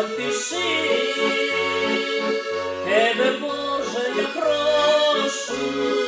Отпиши тебе, Боже, я прошу.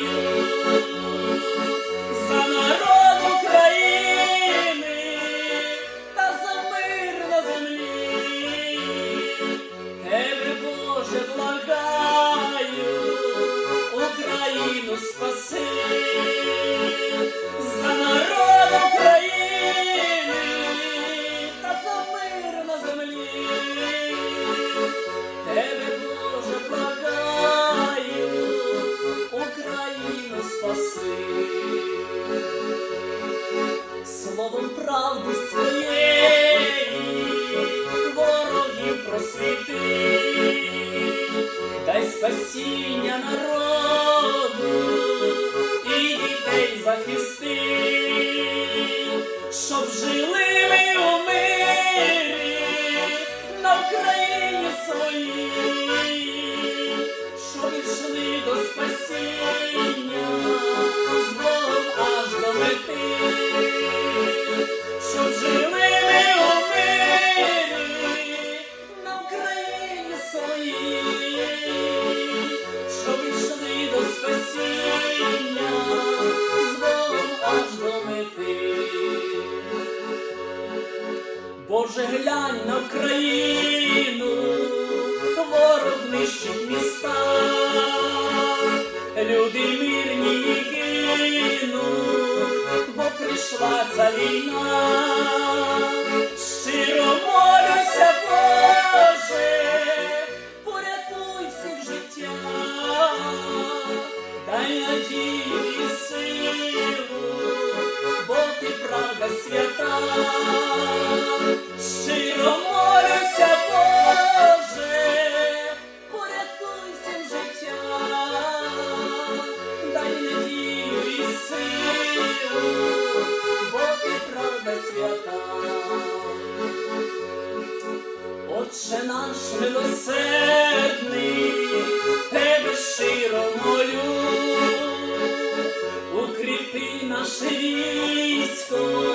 Україну просвіти, дай спасіння народу і дітей захисти, щоб жили ми у мирі на Україні своїй, щоб йшли до спасіння Своїй, щоб до спасіння з Богом аж до. Боже, глянь на Україну, ворог нищить міста, люди мирні гинуть, бо прийшла ця війна, щиро молюся, свята, щиро молюся, Боже, порятуй всім життя, дай надію і силу, бо ти правда свята. Отче наш милосердний, тебе щиро молю, укріпи наше військо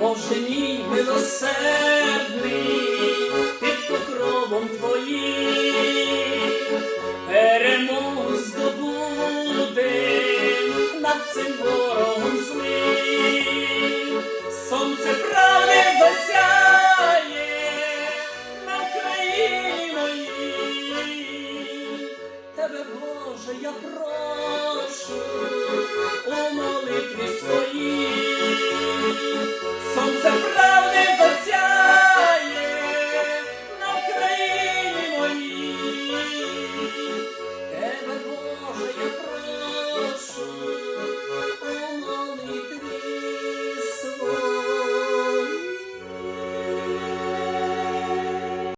мій милосердний, під покровом твоїм перемогу здобуде над цим ворогом злим. сонце правне засяє на країні моїй, тебе Боже, я прошу.